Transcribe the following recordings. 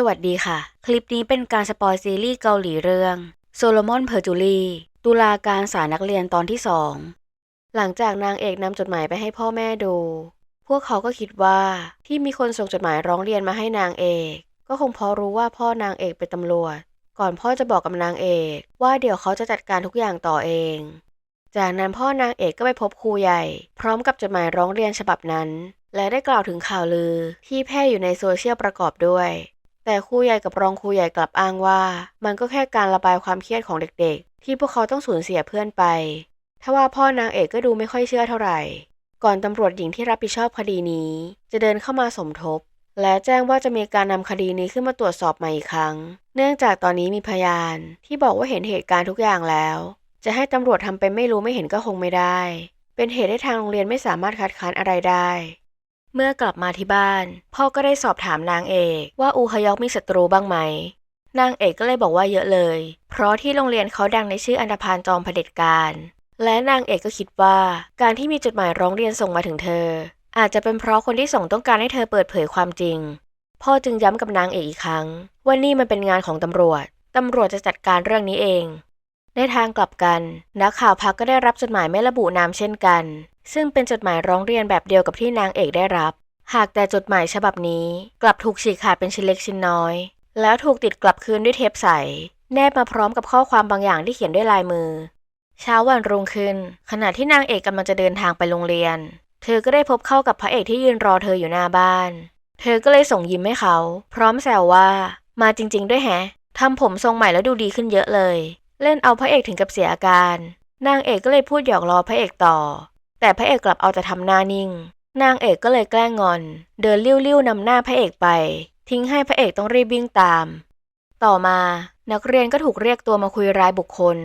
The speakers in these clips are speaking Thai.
สวัสดีค่ะ คลิปนี้เป็นการสปอยซีรีส์เกาหลีเรื่องโซโลมอนเพอร์จูรีตุลาการศาลนักเรียนตอนที่สองหลังจากนางเอกนำจดหมายไปให้พ่อแม่ดู พวกเขาก็คิดว่าที่มีคนส่งจดหมายร้องเรียนมาให้นางเอก ก็คงเพราะรู้ว่าพ่อนางเอกเป็นตำรวจ ก่อนพ่อจะบอกกับนางเอก ว่าเดี๋ยวเขาจะจัดการทุกอย่างต่อเอง จากนั้นพ่อนางเอกก็ไปพบครูใหญ่ พร้อมกับจดหมายร้องเรียนฉบับนั้น และได้กล่าวถึงข่าวลือที่แพร่อยู่ในโซเชียลประกอบด้วย แต่ครูใหญ่กับรองครูใหญ่กลับอ้างว่า มันก็แค่การระบายความเครียดของเด็กๆ ที่พวกเขาต้องสูญเสียเพื่อนไปทว่าพ่อนางเอกก็ดูไม่ค่อยเชื่อเท่าไหร่ ก่อนตำรวจหญิงที่รับผิดชอบคดีนี้ จะเดินเข้ามาสมทบ และแจ้งว่าจะมีการนำคดีนี้ขึ้นมาตรวจสอบใหม่อีกครั้ง เนื่องจากตอนนี้มีพยานที่บอกว่าเห็นเหตุการณ์ทุกอย่างแล้ว จะให้ตำรวจทำเป็นไม่รู้ไม่เห็นก็คงไม่ได้ เป็นเหตุให้ทางโรงเรียนไม่สามารถคัดค้านอะไรได้ เมื่อกลับมาที่บ้าน พ่อก็ได้สอบถามนางเอกว่าอูฮยอกมีศัตรูบ้างไหม นางเอกก็เลยบอกว่าเยอะเลย เพราะที่โรงเรียนเขาดังในชื่ออันธพาลจอมเผด็จการ และนางเอกก็คิดว่าการที่มีจดหมายร้องเรียนส่งมาถึงเธอ อาจจะเป็นเพราะคนที่ส่งต้องการให้เธอเปิดเผยความจริง พ่อจึงย้ำกับนางเอกอีกครั้งว่านี่มันเป็นงานของตำรวจตำรวจจะจัดการเรื่องนี้เอง ในทางกลับกัน นักข่าวพักก็ได้รับจดหมายไม่ระบุนามเช่นกัน ซึ่งเป็นจดหมายร้องเรียนแบบเดียวกับที่นางเอกได้รับ หากแต่จดหมายฉบับนี้กลับถูกฉีกขาดเป็นชิ้นเล็กชิ้นน้อย แล้วถูกติดกลับคืนด้วยเทปใส แนบมาพร้อมกับข้อความบางอย่างที่เขียนด้วยลายมือ เช้าวันรุ่งขึ้น ขณะที่นางเอกกำลังจะเดินทางไปโรงเรียน เธอก็ได้พบเข้ากับพระเอกที่ยืนรอเธออยู่หน้าบ้าน เธอก็เลยส่งยิ้มให้เขา พร้อมแซวว่า มาจริง ๆ ด้วยแฮะทำผมทรงใหม่แล้วดูดีขึ้นเยอะเลย เล่นเอาพระเอกถึงกับเสียอาการ นางเอกก็เลยพูดหยอกล้อพระเอกต่อ แต่พระเอกกลับเอาแต่ทำหน้านิ่ง นางเอกก็เลยแกล้งงอน เดินลิ้วๆนำหน้าพระเอกไป ทิ้งให้พระเอกต้องรีบวิ่งตาม ต่อมานักเรียนก็ถูกเรียกตัวมาคุยรายบุคคล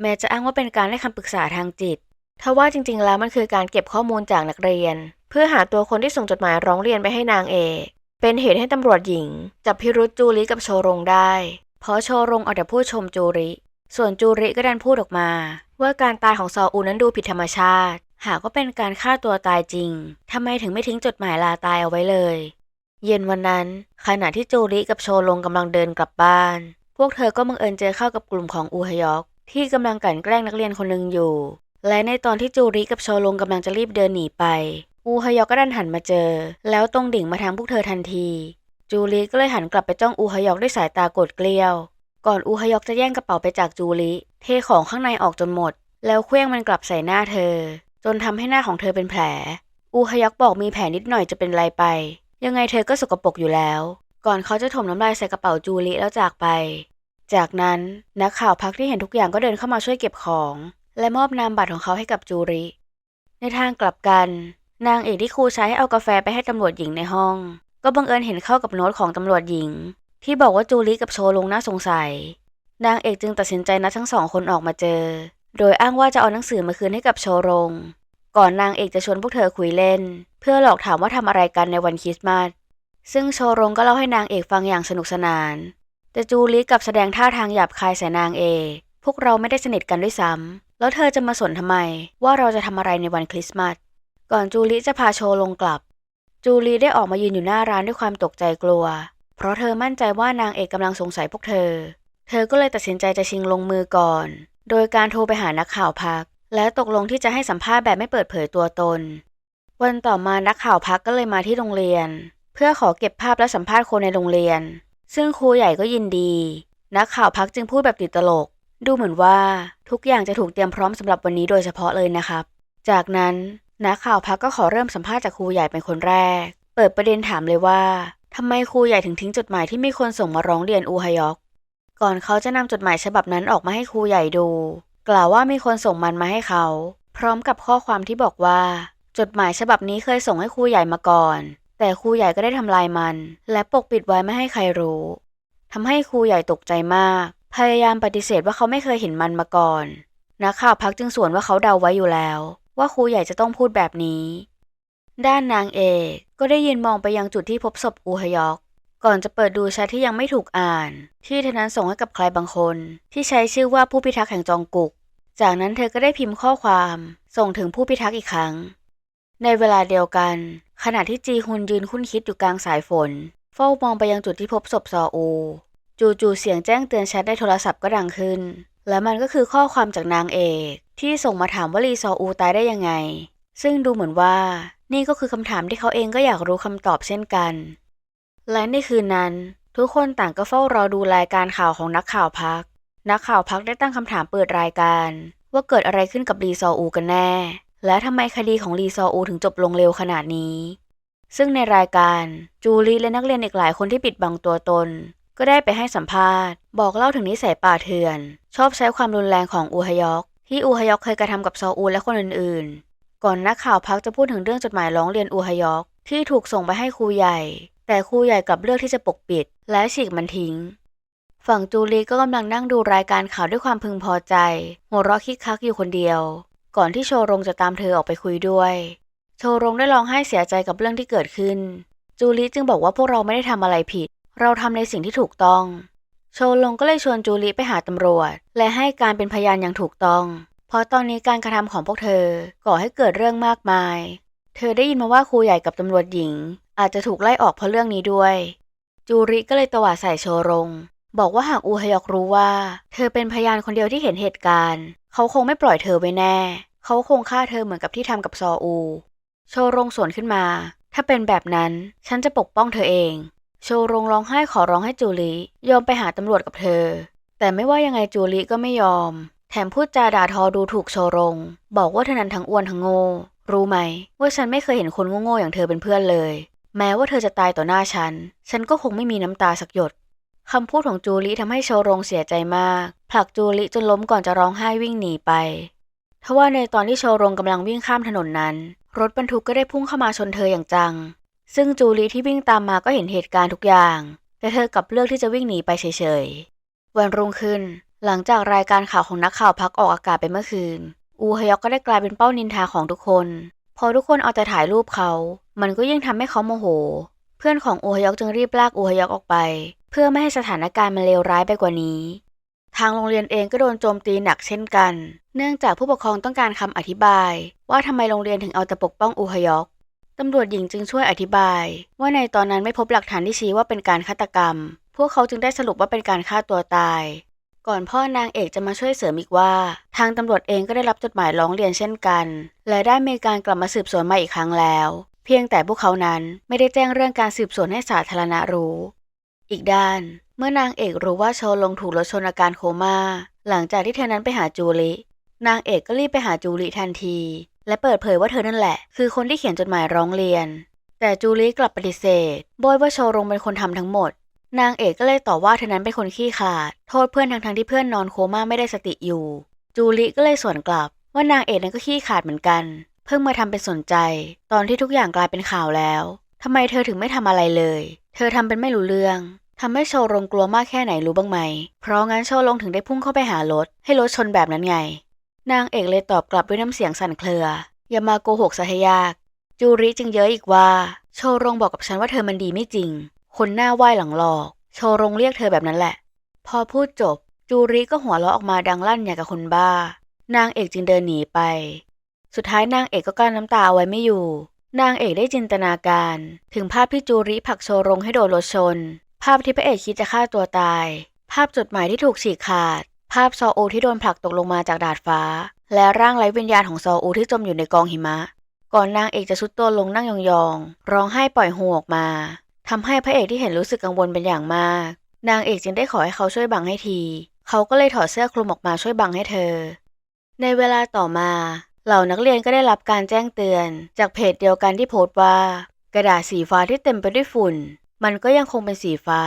แม้จะอ้างว่าเป็นการให้คำปรึกษาทางจิตทว่าจริงๆ แล้วมันคือการเก็บข้อมูลจากนักเรียน เพื่อหาตัวคนที่ส่งจดหมายร้องเรียนไปให้นางเอก เป็นเหตุให้ตำรวจหญิง จับพิรุษจูริกับโชรงได้ เพราะโชรงเอาแต่พูดชมจูริ ส่วนจูริก็ดันพูดออกมา ว่าการตายของซออูนั้นดูผิดธรรมชาติ หากว่าเป็นการฆ่าตัวตายจริงทำไมถึงไม่ทิ้งจดหมายลาตายเอาไว้เลย เย็นวันนั้น ขณะที่จูริกับโชรงกำลังเดินกลับบ้าน พวกเธอก็บังเอิญเจอเข้ากับกลุ่มของอูฮยอก ที่กำลังกลั่นแกล้งนักเรียนคนหนึ่งอยู่ และในตอนที่จูริกับโชรงกำลังจะรีบเดินหนีไป อูฮยอกก็ดันหันมาเจอ แล้วตรงดิ่งมาทางพวกเธอทันที จูริก็เลยหันกลับไปจ้องอูฮยอกด้วยสายตาโกรธเกลียว ก่อนอูฮยอกจะแย่งกระเป๋าไปจากจูริเทของข้างในออกจนหมด แล้วเคลื่องมันกลับใส่หน้าเธอ จนทำให้หน้าของเธอเป็นแผล อูฮยอกบอกมีแผลนิดหน่อยจะเป็นไรไป ยังไงเธอก็สกปรกอยู่แล้ว ก่อนเขาจะถมน้ำลายใส่กระเป๋าจูริแล้วจากไป จากนั้นนักข่าวพักที่เห็นทุกอย่างก็เดินเข้ามาช่วยเก็บของ และมอบนามบัตรของเขาให้กับจูริในทางกลับกัน นางเอกที่ครูใช้ให้เอากาแฟไปให้ตำรวจหญิงในห้อง ก็บังเอิญเห็นเข้ากับโน้ตของตำรวจหญิง ที่บอกว่าจูริกับโชลงน่าสงสัย นางเอกจึงตัดสินใจนัดทั้งสองคนออกมาเจอ โดยอ้างว่าจะเอาหนังสือมาคืนให้กับโชรง ก่อนนางเอกจะชวนพวกเธอคุยเล่น เพื่อหลอกถามว่าทำอะไรกันในวันคริสต์มาส ซึ่งโชรงก็เล่าให้นางเอกฟังอย่างสนุกสนาน แต่จูริกับแสดงท่าทางหยาบคายใส่นางเอก พวกเราไม่ได้สนิทกันด้วยซ้ำ แล้วเธอจะมาสนทำไม ว่าเราจะทำอะไรในวันคริสต์มาส ก่อนจูริจะพาโชลงกลับ จูริได้ออกมายืนอยู่หน้าร้านด้วยความตกใจกลัว เพราะเธอมั่นใจว่านางเอกกำลังสงสัยพวกเธอ เธอก็เลยตัดสินใจจะชิงลงมือก่อน โดยการโทรไปหานักข่าวพัก และตกลงที่จะให้สัมภาษณ์แบบไม่เปิดเผยตัวตน วันต่อมานักข่าวพักก็เลยมาที่โรงเรียน เพื่อขอเก็บภาพและสัมภาษณ์คนในโรงเรียน ซึ่งครูใหญ่ก็ยินดี นักข่าวพักจึงพูดแบบติดตลก ดูเหมือนว่าทุกอย่างจะถูกเตรียมพร้อมสำหรับวันนี้โดยเฉพาะเลยนะครับ จากนั้นนักข่าวพักก็ขอเริ่มสัมภาษณ์จากครูใหญ่เป็นคนแรก เปิดประเด็นถามเลยว่าทำไมครูใหญ่ถึงทิ้งจดหมายที่มีคนส่งมาร้องเรียนอูฮยอก ก่อนเขาจะนำจดหมายฉบับนั้นออกมาให้ครูใหญ่ดู กล่าวว่ามีคนส่งมันมาให้เขา พร้อมกับข้อความที่บอกว่า จดหมายฉบับนี้เคยส่งให้ครูใหญ่มาก่อน แต่ครูใหญ่ก็ได้ทำลายมัน และปกปิดไว้ไม่ให้ใครรู้ทำให้ครูใหญ่ตกใจมาก พยายามปฏิเสธว่าเขาไม่เคยเห็นมันมาก่อนนักข่าวพักจึงสวนว่าเขาเดาไว้อยู่แล้ว ว่าครูใหญ่จะต้องพูดแบบนี้ ด้านนางเอกก็ได้ยินมองไปยังจุดที่พบศพอูฮยอก ก่อนจะเปิดดูแชทที่ยังไม่ถูกอ่าน ที่เธอนั้นส่งให้กับใครบางคน ที่ใช้ชื่อว่าผู้พิทักษ์แห่งจองกุก จากนั้นเธอก็ได้พิมพ์ข้อความ ส่งถึงผู้พิทักษ์อีกครั้ง ในเวลาเดียวกัน ขณะที่จีฮุนยืนคุ้นคิดอยู่กลางสายฝน เฝ้ามองไปยังจุดที่พบศพซออู จู่ๆเสียงแจ้งเตือนแชทในโทรศัพท์ก็ดังขึ้น และมันก็คือข้อความจากนางเอก ที่ส่งมาถามว่าลีซออูตายได้ยังไง ซึ่งดูเหมือนว่า นี่ก็คือคำถามที่เขาเองก็อยากรู้คำตอบเช่นกัน และในคืนนั้น ทุกคนต่างก็เฝ้ารอดูรายการข่าวของนักข่าวพัก นักข่าวพักได้ตั้งคำถามเปิดรายการ ว่าเกิดอะไรขึ้นกับลีซออูกันแน่ และทำไมคดีของลีซออูถึงจบลงเร็วขนาดนี้ ซึ่งในรายการจูลีและนักเรียนอีกหลายคนที่ปิดบังตัวตน ก็ได้ไปให้สัมภาษณ์ บอกเล่าถึงนิสัยป่าเถื่อน ชอบใช้ความรุนแรงของอูฮยอกที่อูฮยอกเคยกระทำกับซออูและคนอื่นๆ ก่อนนักข่าวพักจะพูดถึงเรื่องจดหมายร้องเรียนอูฮยอกที่ถูกส่งไปให้ครูใหญ่ แต่ครูใหญ่กลับเลือกที่จะปกปิด และฉีกมันทิ้ง ฝั่งจูลีก็กำลังนั่งดูรายการข่าวด้วยความพึงพอใจ หัวเราะคิกคักอยู่คนเดียว ก่อนที่โชรงจะตามเธอออกไปคุยด้วย โชรงได้ร้องไห้เสียใจกับเรื่องที่เกิดขึ้น จูลีจึงบอกว่าพวกเราไม่ได้ทำอะไรผิด เราทำในสิ่งที่ถูกต้อง โชลงก็เลยชวนจูลีไปหาตำรวจ และให้การเป็นพยานอย่างถูกต้อง เพราะตอนนี้การกระทำของพวกเธอก่อให้เกิดเรื่องมากมายเธอได้ยินมาว่าครูใหญ่กับตำรวจหญิง อาจจะถูกไล่ออกเพราะเรื่องนี้ด้วย จูริก็เลยตวาดใส่โชรง บอกว่าหากอูฮยอกรู้ว่า เธอเป็นพยานคนเดียวที่เห็นเหตุการณ์ เขาคงไม่ปล่อยเธอไว้แน่ เขาคงฆ่าเธอเหมือนกับที่ทำกับซออู โชรงสวนขึ้นมา ถ้าเป็นแบบนั้นฉันจะปกป้องเธอเอง โชรงร้องไห้ขอร้องให้จูลียอมไปหาตำรวจกับเธอ แต่ไม่ว่ายังไงจูลีก็ไม่ยอม แถมพูดจาด่าทอดูถูกโชรง บอกว่าเธอนั้นทั้งอ้วนทั้งโง่รู้ไหมว่าฉันไม่เคยเห็นคนโง่ๆอย่างเธอเป็นเพื่อนเลย แม้ว่าเธอจะตายต่อหน้าฉัน ฉันก็คงไม่มีน้ำตาสักหยดคำพูดของจูลิทำให้โชรงเสียใจมาก ผลักจูลิจนล้มก่อนจะร้องไห้วิ่งหนีไปทว่าในตอนที่โชรงกำลังวิ่งข้ามถนนนั้น รถบรรทุกก็ได้พุ่งเข้ามาชนเธออย่างจัง ซึ่งจูลีที่วิ่งตามมาก็เห็นเหตุการณ์ทุกอย่าง แต่เธอกลับเลือกที่จะวิ่งหนีไปเฉยๆ วันรุ่งขึ้น หลังจากรายการข่าวของนักข่าวพักออกอากาศไปเมื่อคืน อูฮยอกก็ได้กลายเป็นเป้านินทาของทุกคน พอทุกคนเอาแต่ถ่ายรูปเขา มันก็ยิ่งทำให้เขาโมโห เพื่อนของอูฮยอกจึงรีบลากอูฮยอกออกไป เพื่อไม่ให้สถานการณ์มันเลวร้ายไปกว่านี้ ทางโรงเรียนเองก็โดนโจมตีหนักเช่นกัน เนื่องจากผู้ปกครองต้องการคำอธิบาย ว่าทำไมโรงเรียนถึงเอาแต่ปกป้องอูฮยอกตำรวจหญิงจึงช่วยอธิบาย ว่าในตอนนั้นไม่พบหลักฐานที่ชี้ว่าเป็นการฆาตกรรม พวกเขาจึงได้สรุปว่าเป็นการฆ่าตัวตาย ก่อนพ่อนางเอกจะมาช่วยเสริมอีกว่า ทางตำรวจเองก็ได้รับจดหมายร้องเรียนเช่นกัน และได้มีการกลับมาสืบสวนมาอีกครั้งแล้ว เพียงแต่พวกเขานั้นไม่ได้แจ้งเรื่องการสืบสวนให้สาธารณะรู้ อีกด้าน เมื่อนางเอกรู้ว่าโชลงถูกรถชนอาการโคม่า หลังจากที่เธอนั้นไปหาจูลินางเอกก็รีบไปหาจูลิทันที และเปิดเผยว่าเธอนั่นแหละ คือคนที่เขียนจดหมายร้องเรียน แต่จูลิกลับปฏิเสธ โบยว่าโชรงเป็นคนทำทั้งหมด นางเอกก็เลยตอบว่าเธอนั้นเป็นคนขี้ขลาด โทษเพื่อนทั้งๆที่เพื่อนนอนโคม่าไม่ได้สติอยู่ จูลิก็เลยสวนกลับ ว่านางเอกนั้นก็ขี้ขาดเหมือนกัน เพิ่งมาทำเป็นสนใจ ตอนที่ทุกอย่างกลายเป็นข่าวแล้วทำไมเธอถึงไม่ทำอะไรเลย เธอทำเป็นไม่รู้เรื่องทำให้โชรงกลัวมากแค่ไหนรู้บ้างไหม เพราะงั้นโชรงถึงได้พุ่งเข้าไปหารถ ให้รถชนแบบนั้นไง นางเอกเลยตอบกลับด้วยน้ำเสียงสั่นเครือ อย่ามาโกหกซะให้ยาก จูริจึงเย้ยอีกว่า โชรงบอกกับฉันว่าเธอมันดีไม่จริง คนหน้าไหว้หลังหลอก โชรงเรียกเธอแบบนั้นแหละ พอพูดจบ จูริก็หัวเราะออกมาดังลั่นอย่างกับคนบ้า นางเอกจึงเดินหนีไป สุดท้ายนางเอกก็กลั้นน้ำตาเอาไว้ไม่อยู่ นางเอกได้จินตนาการ ถึงภาพที่จูริผลักโชรงให้โดนรถชน ภาพที่พระเอกคิดจะฆ่าตัวตาย ภาพจดหมายที่ถูกฉีกขาด ภาพซออูที่โดนผลักตกลงมาจากดาดฟ้า และร่างไร้วิญญาณของซออูที่จมอยู่ในกองหิมะก่อนนางเอกจะสุดตัวลงนั่งยองๆ ร้องไห้ปล่อยหูออกมา ทำให้พระเอกที่เห็นรู้สึกกังวลเป็นอย่างมาก นางเอกจึงได้ขอให้เขาช่วยบังให้ที เขาก็เลยถอดเสื้อคลุมออกมาช่วยบังให้เธอ ในเวลาต่อมา เหล่านักเรียนก็ได้รับการแจ้งเตือน จากเพจเดียวกันที่โพสต์ว่า กระดาษสีฟ้าที่เต็มไปด้วยฝุ่น มันก็ยังคงเป็นสีฟ้า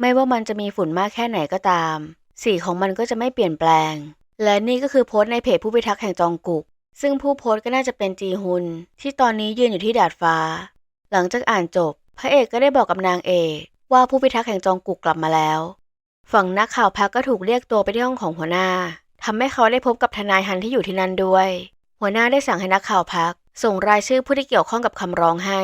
ไม่ว่ามันจะมีฝุ่นมากแค่ไหนก็ตาม สีของมันก็จะไม่เปลี่ยนแปลง และนี่ก็คือโพสต์ในเพจผู้พิทักษ์แห่งจองกุกซึ่งผู้โพสต์ก็น่าจะเป็นจีฮุนที่ตอนนี้ยืนอยู่ที่ดาดฟ้า หลังจากอ่านจบ ระเอกก็ได้บอกกับนางเอกว่าผู้พิทักษ์แห่งจองกุกกลับมาแล้ว ฝั่งนักข่าวพักก็ถูกเรียกตัวไปที่ห้องของหัวหน้าทำให้เขาได้พบกับทนายฮันที่อยู่ที่นั่นด้วย หัวหน้าได้สั่งให้นักข่าวพัก ส่งรายชื่อผู้ที่เกี่ยวข้องกับคำร้องให้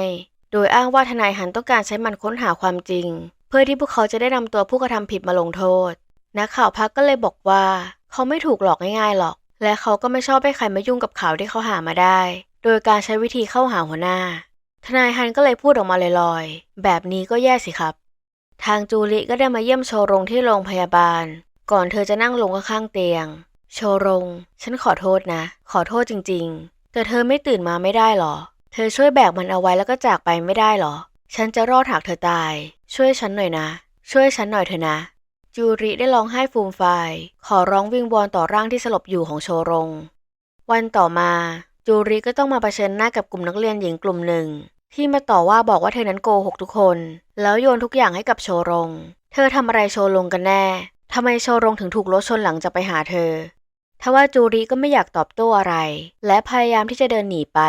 โดยอ้างว่าทนายฮันต้องการใช้มันค้นหาความจริง เพื่อที่พวกเขาจะได้นำตัวผู้กระทำผิดมาลงโทษ นักข่าวพักก็เลยบอกว่า เขาไม่ถูกหลอกง่ายๆหรอก และเขาก็ไม่ชอบให้ใครมายุ่งกับข่าวที่เขาหามาได้ โดยการใช้วิธีเข้าหาหัวหน้า ทนายฮันก็เลยพูดออกมาลอยๆ แบบนี้ก็แย่สิครับ ทางจูริก็ได้มาเยี่ยมโชรงที่โรงพยาบาล ก่อนเธอจะนั่งลงข้างเตียง โชรง ฉันขอโทษนะ ขอโทษจริง ๆ แต่เธอไม่ตื่นมาไม่ได้หรอ เธอช่วยแบกมันเอาไว้แล้วก็จากไปไม่ได้หรอ ฉันจะรอดหากเธอตาย ช่วยฉันหน่อยนะ ช่วยฉันหน่อยเถอะนะ จูริได้ร้องไห้ฟูมฟาย ขอร้องวิงวอนต่อร่างที่สลบอยู่ของโชรง วันต่อมา จูริก็ต้องมาเผชิญหน้ากับกลุ่มนักเรียนหญิงกลุ่มหนึ่ง ที่มาต่อว่าบอกว่าเธอนั้นโกหกทุกคน แล้วโยนทุกอย่างให้กับโชรง เธอทำอะไรโชรงกันแน่ทำไมโชรงถึงถูกรถชนหลังจากไปหาเธอทว่าจูริก็ไม่อยากตอบโต้อะไร และพยายามที่จะเดินหนีไป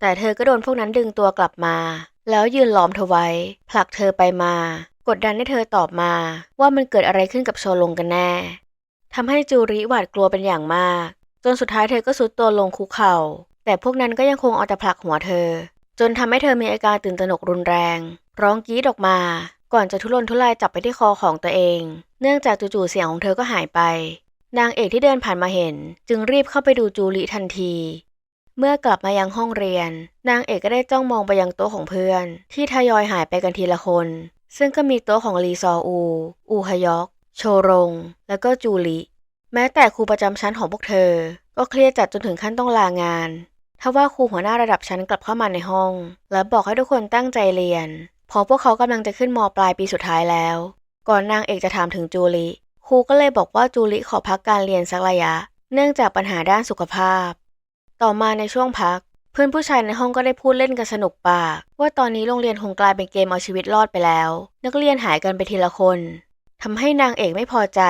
แต่เธอก็โดนพวกนั้นดึงตัวกลับมา แล้วยืนล้อมเธอไว้ ผลักเธอไปมา กดดันให้เธอตอบมา ว่ามันเกิดอะไรขึ้นกับโชลงกันแน่ทำให้จูริหวาดกลัวเป็นอย่างมาก จนสุดท้ายเธอก็สุดตัวลงคุกเข่า แต่พวกนั้นก็ยังคงเอาแต่ผลักหัวเธอ จนทำให้เธอมีอาการตื่นตระหนกรุนแรง ร้องกรีดออกมา ก่อนจะทุรนทุรายจับไปที่คอของตัวเอง เนื่องจากจู่ๆเสียงของเธอก็หายไป นางเอกที่เดินผ่านมาเห็น จึงรีบเข้าไปดูจูริทันที เมื่อกลับมายังห้องเรียน นางเอกก็ได้จ้องมองไปยังโต๊ะของเพื่อน ที่ทยอยหายไปกันทีละคน ซึ่งก็มีโต๊ะของลีซออู อูฮยอก โชรง แล้วก็จูริ แม้แต่ครูประจำชั้นของพวกเธอ ก็เครียดจัดจนถึงขั้นต้องลางานทว่าครูหัวหน้าระดับชั้นกลับเข้ามาในห้อง และบอกให้ทุกคนตั้งใจเรียนเพราะพวกเขากำลังจะขึ้นมปลายปีสุดท้ายแล้ว ก่อนนางเอกจะถามถึงจูริครูก็เลยบอกว่าจูริขอพักการเรียนสักระยะ เนื่องจากปัญหาด้านสุขภาพ ต่อมาในช่วงพัก เพื่อนผู้ชายในห้องก็ได้พูดเล่นกันสนุกปาก ว่าตอนนี้โรงเรียนคงกลายเป็นเกมเอาชีวิตรอดไปแล้ว นักเรียนหายกันไปทีละคนทำให้นางเอกไม่พอใจ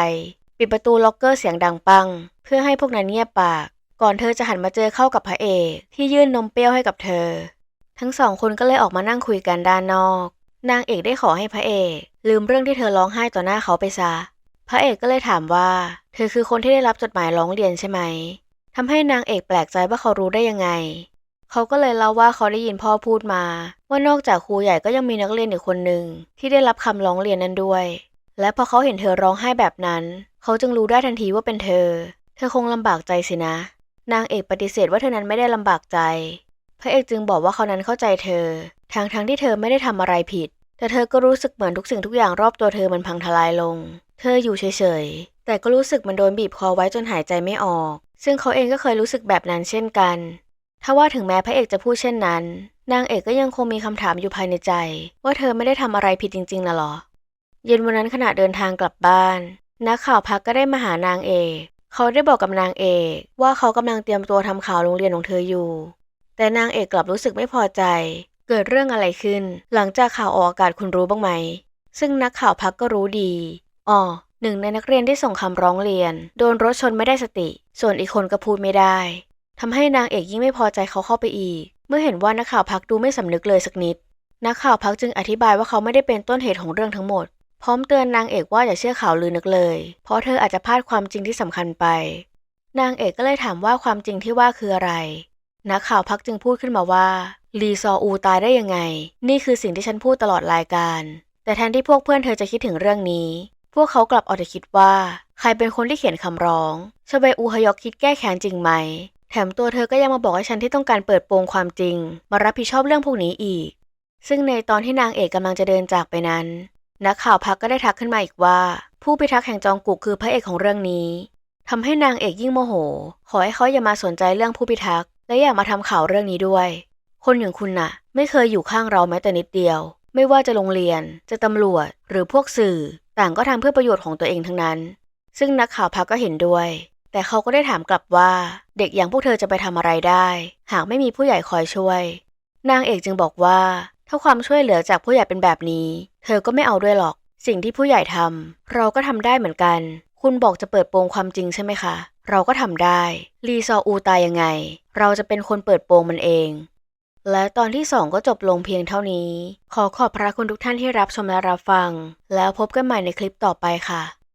ปิดประตูล็อกเกอร์เสียงดังปัง เพื่อให้พวกนั้นเงียบปาก ก่อนเธอจะหันมาเจอเข้ากับพระเอกที่ยื่นนมเปรี้ยวให้กับเธอ ทั้งสองคนก็เลยออกมานั่งคุยกันด้านนอก นางเอกได้ขอให้พระเอกลืมเรื่องที่เธอร้องไห้ต่อหน้าเขาไปซะ พระเอกก็เลยถามว่า เธอคือคนที่ได้รับจดหมายร้องเรียนใช่ไหมทำให้นางเอกแปลกใจว่าเขารู้ได้ยังไง เขาก็เลยเล่าว่าเขาได้ยินพ่อพูดมา ว่านอกจากครูใหญ่ก็ยังมีนักเรียนอีกคนหนึ่งที่ได้รับคำร้องเรียนนั้นด้วย และพอเขาเห็นเธอร้องไห้แบบนั้น เขาจึงรู้ได้ทันทีว่าเป็นเธอ เธอคงลำบากใจสินะ นางเอกปฏิเสธว่าเธอนั้นไม่ได้ลำบากใจ พระเอกจึงบอกว่าเขานั้นเข้าใจเธอทางทั้งที่เธอไม่ได้ทำอะไรผิด แต่เธอก็รู้สึกเหมือนทุกสิ่งทุกอย่างรอบตัวเธอมันพังทลายลง เธออยู่เฉยๆ แต่ก็รู้สึกมันโดนบีบคอไว้จนหายใจไม่ออก ซึ่งเขาเองก็เคยรู้สึกแบบนั้นเช่นกัน ถ้าว่าถึงแม้พระเอกจะพูดเช่นนั้น นางเอกก็ยังคงมีคำถามอยู่ภายในใจ ว่าเธอไม่ได้ทำอะไรผิดจริงๆนะหรอ เย็นวันนั้นขณะเดินทางกลับบ้าน นักข่าวพักก็ได้มาหานางเอกเขาได้บอกกับนางเอกว่าเขากำลังเตรียมตัวทำข่าวโรงเรียนของเธออยู่ แต่นางเอกกลับรู้สึกไม่พอใจ เกิดเรื่องอะไรขึ้น หลังจากข่าวออกอากาศคุณรู้บ้างไหม ซึ่งนักข่าวพักก็รู้ดีอ๋อหนึ่งในนักเรียนที่ส่งคำร้องเรียน โดนรถชนไม่ได้สติ ส่วนอีกคนก็พูดไม่ได้ทำให้นางเอกยิ่งไม่พอใจเขาเข้าไปอีก เมื่อเห็นว่านักข่าวพักดูไม่สำนึกเลยสักนิด นักข่าวพักจึงอธิบายว่าเขาไม่ได้เป็นต้นเหตุของเรื่องทั้งหมด พร้อมเตือนนางเอกว่าอย่าเชื่อข่าวลือนึกเลย เพราะเธออาจจะพลาดความจริงที่สำคัญไป นางเอกก็เลยถามว่าความจริงที่ว่าคืออะไร นักข่าวพักจึงพูดขึ้นมาว่าลีซออูตายได้ยังไง นี่คือสิ่งที่ฉันพูดตลอดรายการ แต่แทนที่พวกเพื่อนเธอจะคิดถึงเรื่องนี้ พวกเขากลับเอาแต่คิดว่า ใครเป็นคนที่เขียนคำร้องชเบอูฮยอกคิดแก้แค้นจริงไหม แถมตัวเธอก็ยังมาบอกให้ฉันที่ต้องการเปิดโปงความจริง มารับผิดชอบเรื่องพวกนี้อีก ซึ่งในตอนที่นางเอกกำลังจะเดินจากไปนั้น นักข่าวพักก็ได้ทักขึ้นมาอีกว่า ผู้พิทักษ์แห่งจองกุกคือพระเอกของเรื่องนี้ทำให้นางเอกยิ่งโมโห ขอให้เขาอย่ามาสนใจเรื่องผู้พิทักษ์และอย่ามาทำข่าวเรื่องนี้ด้วย คนอย่างคุณน่ะ ไม่เคยอยู่ข้างเราแม้แต่นิดเดียว ไม่ว่าจะโรงเรียน จะตำรวจ หรือพวกสื่อ ต่างก็ทำเพื่อประโยชน์ของตัวเองทั้งนั้น ซึ่งนักข่าวพักก็เห็นด้วย แต่เขาก็ได้ถามกลับว่า เด็กอย่างพวกเธอจะไปทำอะไรได้ หากไม่มีผู้ใหญ่คอยช่วย นางเอกจึงบอกว่า ถ้าความช่วยเหลือจากผู้ใหญ่เป็นแบบนี้ เธอก็ไม่เอาด้วยหรอก สิ่งที่ผู้ใหญ่ทำเราก็ทำได้เหมือนกัน คุณบอกจะเปิดโปงความจริงใช่ไหมคะ เราก็ทำได้ ลีซออูตายยังไง เราจะเป็นคนเปิดโปงมันเอง และตอนที่2ก็จบลงเพียงเท่านี้ ขอขอบพระคุณทุกท่านที่รับชมและรับฟัง แล้วพบกันใหม่ในคลิปต่อไปค่ะ